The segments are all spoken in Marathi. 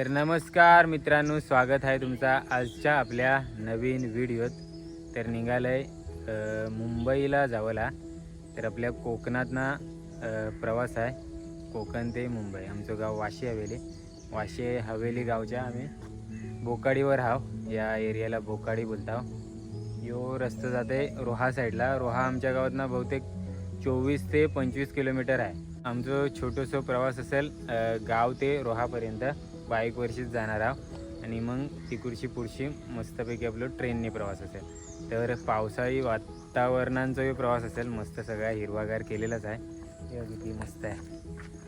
तर नमस्कार मित्रांनो स्वागत आहे तुमचा आजच्या आपल्या नवीन व्हिडिओत. तर निघालंय आहे मुंबईला जावला. तर आपल्या कोकणातनं प्रवास आहे. कोकण ते मुंबई. आमचं गाव वाशी हवेली. वाशी हवेली गावच्या आम्ही. बोकाडीवर हाव या एरियाला बोकाडी बोलताव यो रस्ता जाते रोहा साईडला. रोहा आमच्या गावातनं बहुतेक चोवीस ते पंचवीस किलोमीटर आहे. आमचं छोटंसं प्रवास असेल गाव ते रोहापर्यंत. बाईकवरशीच जाणार आहोत. आणि मग तिकडची पुढची मस्तपैकी आपलं ट्रेनने प्रवास असेल. तर पावसाळी वातावरणांचाही प्रवास असेल. मस्त सगळा हिरवागार केलेलाच आहे. हे किती मस्त आहे.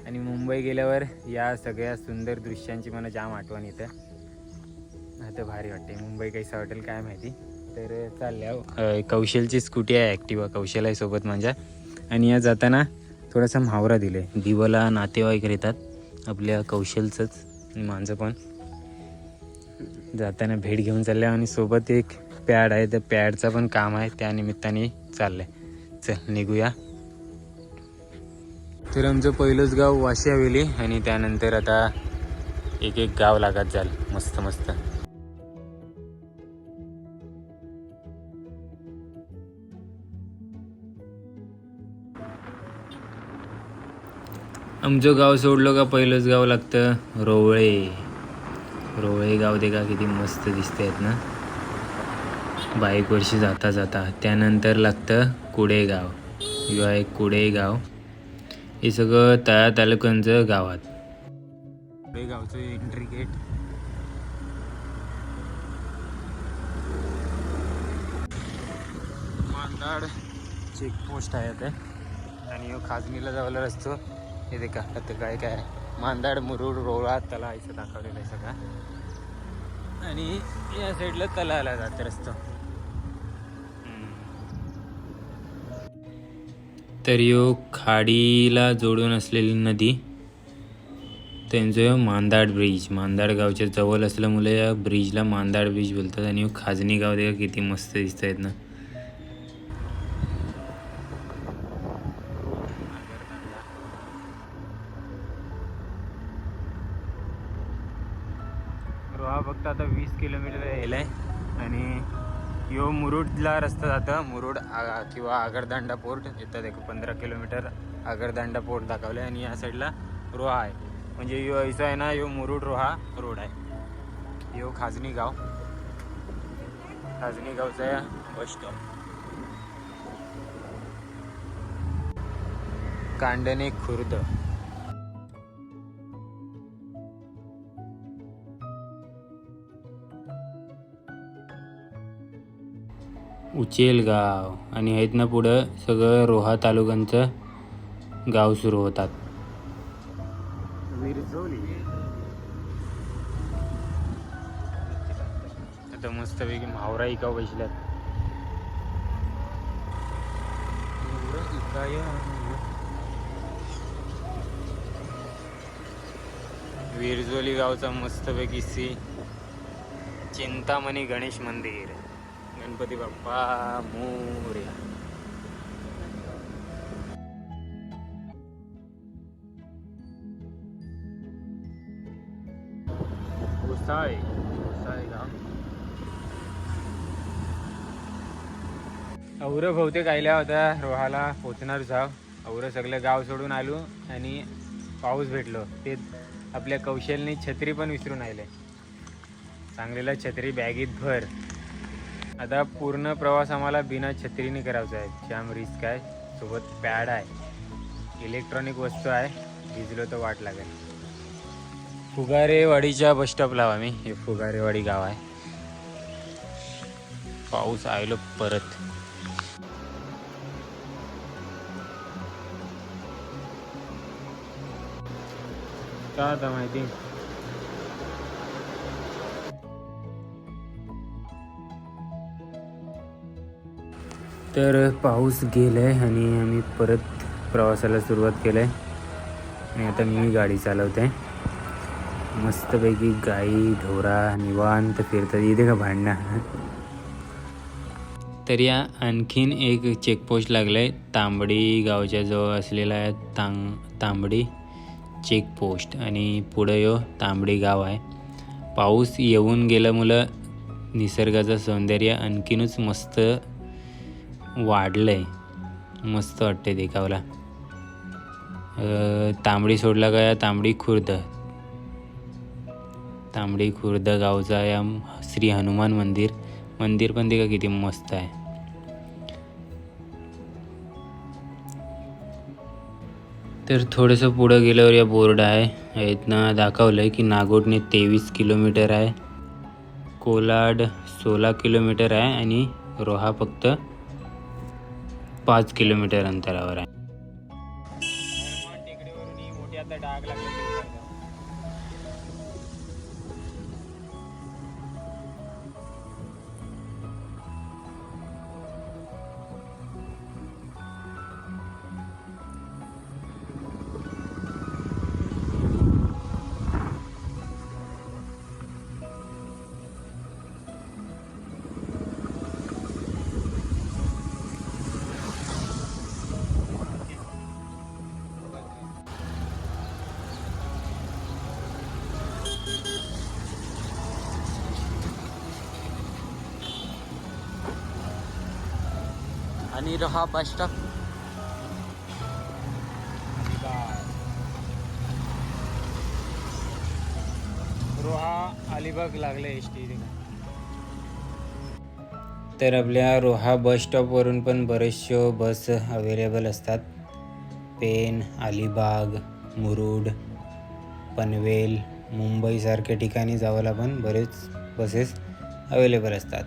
आणि मुंबई गेल्यावर या सगळ्या सुंदर दृश्यांची मला जाम आठवण येतं. आता भारी वाटते मुंबई कैसा वाटेल काय माहिती? तर चालल्या हो. कौशलची स्कूटी आहे ॲक्टिवा. कौशल आहे सोबत माझ्या. आणि या जाताना थोडासा म्हावरा दिले दिवाला नातेवाईक येतात आपल्या कौशलचंच. आणि माझं पण. जाताना भेट घेऊन चालल्या आणि सोबत एक पॅड आहे त्या पॅडचं पण काम आहे त्या निमित्ताने चाललंय चल निघूया. तर आमचं पहिलंच गाव वाशी हवेली आणि त्यानंतर आता एक एक गाव लागत जाल. मस्त मस्त आमचं गाव सोडलो का पहिलंच गाव लागतं. रोवळे. रोवळे गाव दे का किती मस्त दिसते आहेत ना. बाईकवरशी जाता जाता. त्यानंतर लागतं कुडेगाव. किंवा एक कुडेगाव. हे सगळं तळा तालुक्यांचं गावात कुडेगावचं एंट्री गेट मांदाड चेकपोस्ट आहे ते. आणि खाजगीला जायला जावला रस्तो. हे ते का आता काय काय. मांदाड मुरुड रोळा तला इथं दाखवलेलं आहे सगळा. आणि या साईडला तलाला जात रस्तो. तर यो खाडीला जोडून असलेली नदी त्यांचं मांदाड ब्रिज. मांदाड गावच्या जवळ असल्यामुळे या ब्रिजला मांदाड ब्रिज बोलतात. आणि खाजणी गाव देखील किती मस्त दिसत आहेत ना. किलोमीटर यायला आहे. आणि यो मुरुडला रस्ता जातं. मुरुड आ- किंवा आगरदांडा पोर्ट. इथं देखो पंधरा किलोमीटर आगरदांडा पोर्ट दाखवलं आहे. आणि या साईडला रोहा आहे. म्हणजे यो इथं आहे ना यो मुरुड रोहा रोड आहे. यो खाजनी गाव. खाजनी गावचा बस स्टॉप कांडणे खुर्द. उचेलगाव आणि आहेत ना पुढं सगळं रोहा तालुक्यांचं गाव सुरू होतात. आता मस्तपैकी मावरा इकाव बसल्यात. विरजोली गावचा मस्तपैकी सी चिंतामणी गणेश मंदिर. गणपती बाप्पा मोर्या. गोसाळे गोसाळे गाव. और बहुतेक आयल्या होत्या रोहाला पोचणार जाव. और सगळं गाव सोडून आलो आणि पाऊस भेटलो. ते आपल्या कौशलने छत्री पण विसरून आले चांगलेला छत्री बॅगीत भर. आता पूर्ण प्रवास आम्हाला बिना छत्रीने करायचा आहे. जाम रिस्क आहे सोबत पॅड आहे. इलेक्ट्रॉनिक वस्तू आहे. भिजलो तर वाट लागेल. फुगारेवाडीच्या बस स्टॉपला आम्ही. हे फुगारेवाडी गाव आहे. पाऊस आयलो परत. का आता माहिती? तर पाऊस गेलाय आणि आम्ही परत प्रवासाला सुरुवात केलंय. आणि आता मी गाडी चालवते मस्तपैकी गाई ढोरा निवांत फिरतात. इथे का भांडणं? तर या आणखीन एक चेकपोस्ट लागलाय. तांबडी गावच्या जवळ असलेला आहे तांग तांबडी चेकपोस्ट आणि पुढं यो तांबडी गाव आहे. पाऊस येऊन गेलं मुलं निसर्गाचं सौंदर्य आणखीनच मस्त वाढलंय. मस्त वाटते देखावला. तांबडी सोडला का या? तांबडी खुर्द. तांबडी खुर्द गावचा या श्री हनुमान मंदिर. मंदिर पण ते का किती मस्त आहे. तर थोडंसं पुढं गेल्यावर या बोर्ड आहे. इथनं दाखवलं आहे की नागोटने तेवीस किलोमीटर आहे. कोलाड सोळा किलोमीटर आहे आणि रोहा फक्त पाच किलोमीटर अंतरावर आहे. आणि रहा बस स्टॉप रोहा अलिबाग लागलं एस टी तर आपल्या रोहा बस स्टॉपवरून पण बरेचशे बस अवेलेबल असतात. पेन अलिबाग मुरुड पनवेल मुंबईसारख्या ठिकाणी जावायला पण बरेच बसेस अवेलेबल असतात.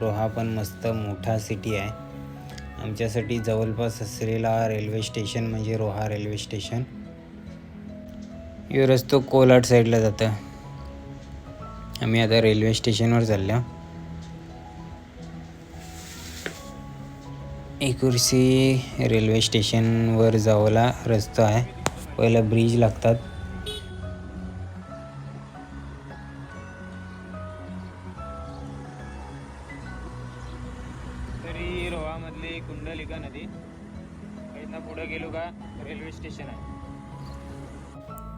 रोहा पण मस्त मोठा सिटी आहे. आमच्यासाठी जवळपास असलेला रेल्वे स्टेशन म्हणजे रोहा रेल्वे स्टेशन. यो रस्तो कोलाट साईडला जातं आम्ही आता रेल्वे स्टेशनवर चाललो एकुर्सी रेल्वे स्टेशनवर जावला रस्ता आहे. पहिला ब्रिज लागतात. रोहामधली कुंडलिका नदी. इथनं पुढे गेलो का रेल्वे स्टेशन आहे.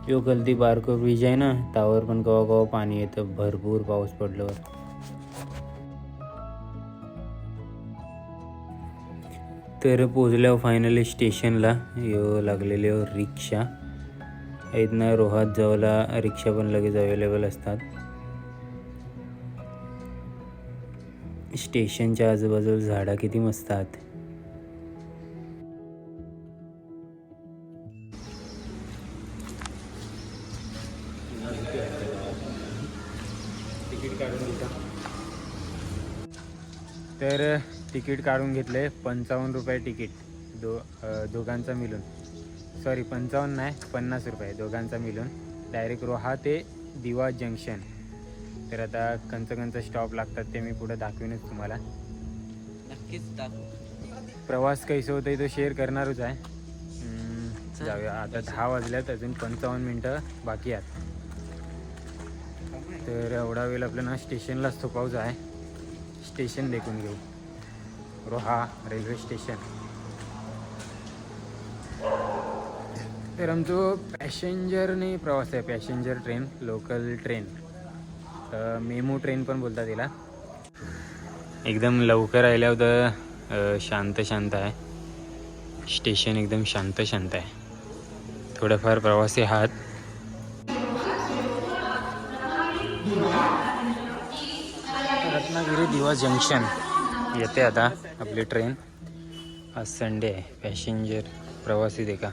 यो गलती बारको ब्रिज आहे ना? त्यावर पण कवा कवा पाणी येतं. भरपूर पाऊस पडल्यावर. तर पोचल्यावर फायनली स्टेशनला यो लागलेले रिक्षा. इथनं रोहात जवळला रिक्षा पण लगेच अवेलेबल असतात. स्टेशनच्या आजूबाजूला झाडं किती मस्त आहेत. काढून तर तिकीट काढून घेतले पंचावन्न रुपये तिकीट. दो दोघांचा मिळून. सॉरी पंचावन्न नाही पन्नास रुपये दोघांचा मिळून. डायरेक्ट रोहा ते दिवा जंक्शन तर आता कंच कंच स्टॉप लागतात ते मी पुढे दाखवीनच तुम्हाला. नक्कीच दाखव. प्रवास कैसे होतं तो शेअर करणारच आहे. जाऊया. आता दहा वाजल्यात अजून पंचावन्न मिनटं बाकी आहेत. तर एवढा वेळ आपल्याला स्टेशनलाच थोपावचं आहे. स्टेशन देखून घेऊ. Roha railway station. तर आमचं पॅसेंजरने प्रवास आहे. Passenger train local train MEMU train पण बोलतात तिला. एकदम लवकर आल्यावर तर शांत शांत आहे. स्टेशन एकदम शांत शांत आहे. थोडंफार प्रवासी आहात. रत्नागिरी दिवा जंक्शन येते आता आपली ट्रेन. आज संडे आहे. पॅसेंजर प्रवासी देखा.